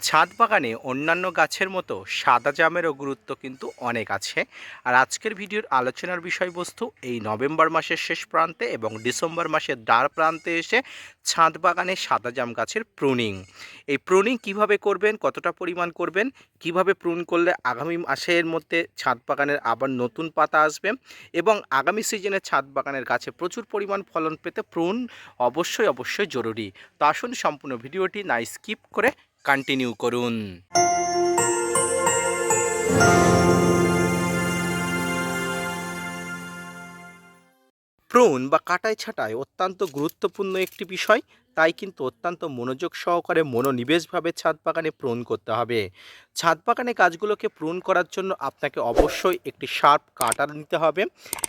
ছাদ বাগানে অন্যান্য গাছের মতো সাদা জামেরও গুরুত্ব কিন্তু অনেক আছে। আর আজকের ভিডিওর আলোচনার বিষয়বস্তু এই নভেম্বর মাসের শেষ প্রান্তে এবং ডিসেম্বর মাসের দ্বার প্রান্তে এসে ছাদ বাগানে সাদা জাম গাছের প্রুনিং এই প্রুনিং কীভাবে করবেন, কতটা পরিমাণ করবেন, কীভাবে প্রুন করলে আগামী মাসের মধ্যে ছাদ বাগানের আবার নতুন পাতা আসবে এবং আগামী সিজনে ছাদ বাগানের গাছে প্রচুর পরিমাণ ফলন পেতে প্রুন অবশ্যই অবশ্যই জরুরি। তো আসুন সম্পূর্ণ ভিডিওটি না স্কিপ করে কন্টিনিউ করুন। প্রুন বা কাটাই ছাটাই অত্যন্ত গুরুত্বপূর্ণ একটি বিষয়। তাই কিন্তু অত্যন্ত মনোযোগ সহকারে মনোনিবেশভাবে ছাদ বাগানে প্রুন করতে হবে। ছাদ বাগানে গাছগুলোকে প্রুন করার জন্য আপনাকে অবশ্যই একটি শার্প কাটার নিতে হবে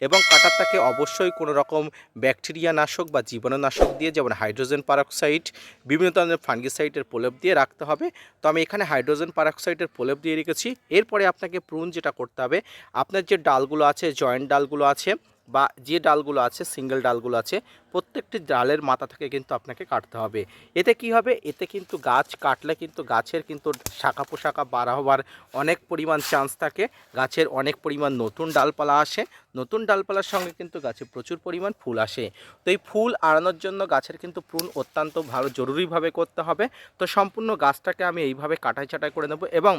এবং কাটারটাকে অবশ্যই কোনো রকম ব্যাকটেরিয়া নাশক বা জীবাণুনাশক দিয়ে, যেমন হাইড্রোজেন পারক্সাইড, বিভিন্ন ধরনের ফাঙ্গিসাইডের প্রলেপ দিয়ে রাখতে হবে। তো আমি এখানে হাইড্রোজেন পারক্সাইডের প্রলেপ দিয়ে রেখেছি। এরপরে আপনাকে প্রুন যেটা করতে হবে, আপনার যে ডালগুলো আছে, জয়েন্ট ডালগুলো আছে বা যে ডালগুলো আছে সিঙ্গেল ডালগুলো আছে, প্রত্যেকটি ডালের মাথা থেকে কিন্তু আপনাকে কাটতে হবে। এতে কি হবে? এতে কিন্তু গাছ কাটলে কিন্তু গাছের কিন্তু শাখা পোশাখা বাড়া হওয়ার অনেক পরিমাণ চান্স থাকে। গাছের অনেক পরিমাণ নতুন ডালপালা আসে। নতুন ডালপালার সঙ্গে কিন্তু গাছে প্রচুর পরিমাণ ফুল আসে। তো এই ফুল আড়ানোর জন্য গাছের কিন্তু প্রুন অত্যন্ত ভালো, জরুরিভাবে করতে হবে। তো সম্পূর্ণ গাছটাকে আমি এইভাবে কাটাই ছাটাই করে নেব এবং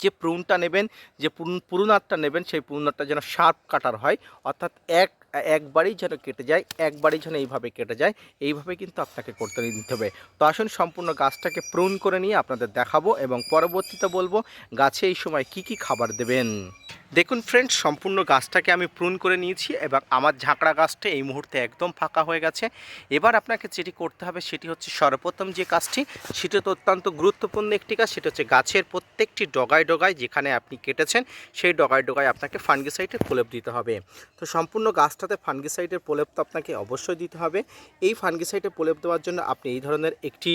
যে প্রুনটা নেবেন যে পুরুনারটা নেবেন সেই পুরুনারটা যেন শার্প কাটার হয় অর্থাৎ এক একবারই যেন কেটে যায়, একবারেই যেন এইভাবে কেটে যায়, এইভাবে কিন্তু আপনাকে করতে নিতে হবে। তো আসুন সম্পূর্ণ গাছটাকে প্রুন করে নিয়ে আপনাদের দেখাবো এবং পরবর্তীতে বলব গাছে এই সময় কি কি খাবার দেবেন। দেখুন ফ্রেন্ডস সম্পূর্ণ গাছটাকে আমি প্রুন করে নিয়েছি এবং আমার ঝাঁকড়া গাছটা এই মুহূর্তে একদম ফাঁকা হয়ে গেছে। এবার আপনাকে যেটি করতে হবে সেটি হচ্ছে সর্বপ্রথম যে কাজটি, সেটা তো অত্যন্ত গুরুত্বপূর্ণ একটি কাজ, সেটা হচ্ছে গাছের প্রত্যেকটি ডগায় ডগায় যেখানে আপনি কেটেছেন, সেই ডগায় ডগায় আপনাকে ফানগিসাইডের প্রলেপ দিতে হবে। তো সম্পূর্ণ গাছটাতে ফানগিসাইডের প্রলেপ তো আপনাকে অবশ্যই দিতে হবে। এই ফানগিসাইডের প্রলেপ দেওয়ার জন্য আপনি এই ধরনের একটি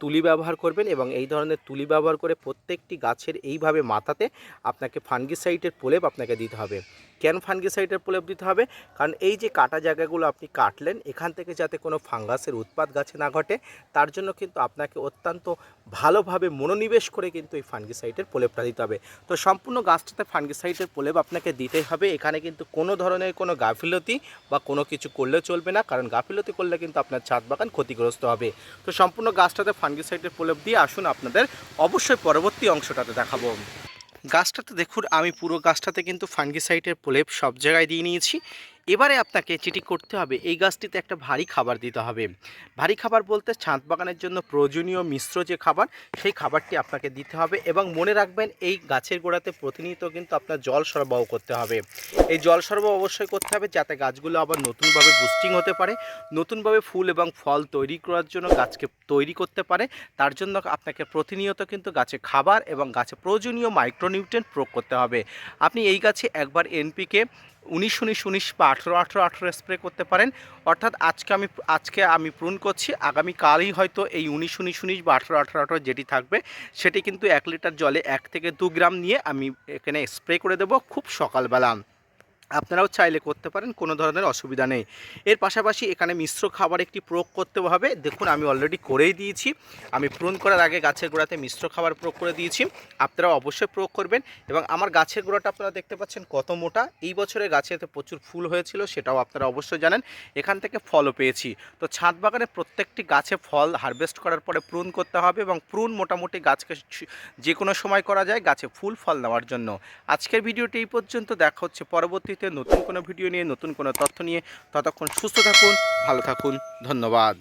তুলি ব্যবহার করবেন এবং এই ধরনের তুলি ব্যবহার করে প্রত্যেকটি গাছের এইভাবে মাথাতে আপনাকে ফানগিসাইডের প্রলেপ আপনাকে দিতে হবে। কেন ফানগিসাইডের প্রলেপ দিতে হবে? কারণ এই যে কাটা জায়গাগুলো আপনি কাটলেন, এখান থেকে যাতে কোনো ফাঙ্গাসের উৎপাদ গাছে না ঘটে, তার জন্য কিন্তু আপনাকে অত্যন্ত ভালোভাবে মনোনিবেশ করে কিন্তু এই ফানগিসাইডের প্রলেপটা দিতে হবে। তো সম্পূর্ণ গাছটাতে ফানগিসাইডের প্রলেপ আপনাকে দিতেই হবে। এখানে কিন্তু কোনো ধরনের কোনো গাফিলতি বা কোনো কিছু করলে চলবে না, কারণ গাফিলতি করলে কিন্তু আপনার ছাদ বাগান ক্ষতিগ্রস্ত হবে। তো সম্পূর্ণ গাছটাতে ফানগিসাইডের প্রলেপ দিয়ে আসুন আপনাদের অবশ্যই পরবর্তী অংশটাতে দেখাবো। গাছটাতে দেখুন আমি পুরো গাছটাতে কিন্তু ফাঙ্গিসাইটের প্রলেপ সব জায়গায় দিয়ে নিয়েছি। এবারে আপনাকে যেটি করতে হবে, এই গাছটিতে একটা ভারী খাবার দিতে হবে। ভারী খাবার বলতে ছাদ বাগানের জন্য প্রয়োজনীয় মিশ্র যে খাবার, সেই খাবারটি আপনাকে দিতে হবে এবং মনে রাখবেন এই গাছের গোড়াতে প্রতিনিয়ত কিন্তু আপনার জল সরবরাহ করতে হবে। এই জল সরবরাহ অবশ্যই করতে হবে যাতে গাছগুলো আবার নতুনভাবে বুস্টিং হতে পারে, নতুনভাবে ফুল এবং ফল তৈরি করার জন্য গাছকে তৈরি করতে পারে। তার জন্য আপনাকে প্রতিনিয়ত কিন্তু গাছে খাবার এবং গাছে প্রয়োজনীয় মাইক্রোনিউট্রেন্ট প্রয়োগ করতে হবে। আপনি এই গাছে একবার এনপিকে উনিশ উনিশ উনিশ বা আঠেরো আঠেরো আঠেরো স্প্রে করতে পারেন। অর্থাৎ আজকে আমি আজকে আমি প্রুন করছি। আগামীকালই হয়তো এই উনিশ উনিশ উনিশ বা আঠেরো আঠেরো আঠেরো যেটি থাকবে, সেটি কিন্তু এক লিটার জলে এক থেকে দু গ্রাম নিয়ে আমি এখানে স্প্রে করে দেবো খুব সকালবেলা। আপনারাও চাইলে করতে পারেন, কোনো ধরনের অসুবিধা নেই। এর পাশাপাশি এখানে মিশ্র খাবার একটি প্রয়োগ করতে হবে। দেখুন, আমি অলরেডি করেই দিয়েছি। আমি পূরণ করার আগে গাছের গোড়াতে মিশ্র খাবার প্রয়োগ করে দিয়েছি। আপনারা অবশ্যই প্রয়োগ করবেন এবং আমার গাছের গোড়াটা আপনারা দেখতে পাচ্ছেন কত মোটা। এই বছরে গাছেতে প্রচুর ফুল হয়েছিল, সেটাও আপনারা অবশ্যই জানেন। এখান থেকে ফলও পেয়েছি। তো ছাদ বাগানে প্রত্যেকটি গাছে ফল হারভেস্ট করার পরে প্রুন করতে হবে এবং প্রুন মোটামুটি গাছকে যে কোনো সময় করা যায় গাছে ফুল ফল নেওয়ার জন্য। আজকের ভিডিওটি এই পর্যন্ত। দেখা হচ্ছে পরবর্তী পরবর্তীতে নতুন কোনো ভিডিও নিয়ে, নতুন কোনো তথ্য নিয়ে, ততক্ষণ সুস্থ থাকুন, ভালো থাকুন, ধন্যবাদ।